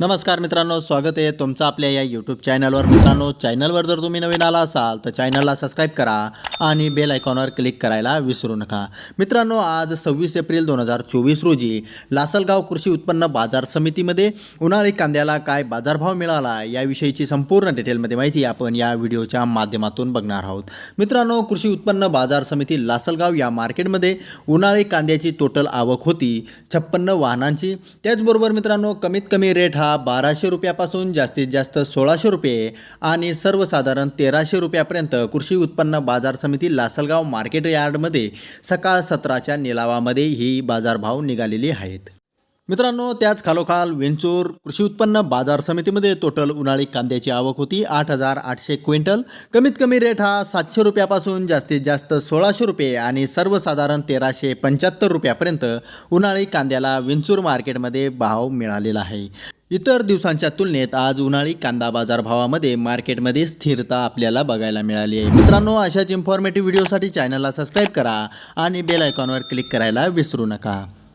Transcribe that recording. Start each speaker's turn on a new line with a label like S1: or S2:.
S1: नमस्कार मित्रांनो स्वागत आहे तुमचं आपल्या या यूट्यूब चॅनलवर मित्रांनो चॅनलवर जर तुम्ही नवीन आला असाल तर चॅनलला सबस्क्राईब करा आणि बेल आयकॉनवर क्लिक करायला विसरू नका. मित्रांनो आज सव्वीस एप्रिल दोन हजार चोवीस रोजी लासलगाव कृषी उत्पन्न बाजार समितीमध्ये उन्हाळी कांद्याला काय बाजारभाव मिळाला याविषयीची संपूर्ण डिटेलमध्ये माहिती आपण या व्हिडिओच्या माध्यमातून बघणार आहोत. मित्रांनो कृषी उत्पन्न बाजार समिती लासलगाव या मार्केटमध्ये उन्हाळी कांद्याची टोटल आवक होती छप्पन्न वाहनांची. त्याचबरोबर मित्रांनो कमीत कमी रेट हा हा बाराशे रुपयापासून जास्तीत जास्त सोळाशे रुपये आणि सर्वसाधारण तेराशे रुपयापर्यंत कृषी उत्पन्न बाजार समिती लासलगाव मार्केट यार्डमध्ये सकाळ सतराच्या निलावामध्ये ही बाजारभाव निघालेली आहेत. मित्रांनो त्याच खालोखाल वेंचूर कृषी उत्पन्न बाजार समितीमध्ये टोटल उन्हाळी कांद्याची आवक होती आठ हजार आठशे क्विंटल. कमीत कमी रेट हा सातशे रुपयापासून जास्तीत जास्त सोळाशे रुपये आणि सर्वसाधारण तेराशे पंच्याहत्तर रुपयापर्यंत उन्हाळी कांद्याला विंचूर मार्केटमध्ये भाव मिळालेला आहे. इतर दिवसांच्या तुलनेत आज उन्हाळी कांदा बाजार भावामध्ये मार्केटमध्ये स्थिरता आपल्याला बघायला मिळाली आहे. मित्रांनो अशाच इन्फॉर्मेटिव्ह व्हिडिओसाठी चॅनलला सबस्क्राईब करा आणि बेल आयकॉनवर क्लिक करायला विसरू नका.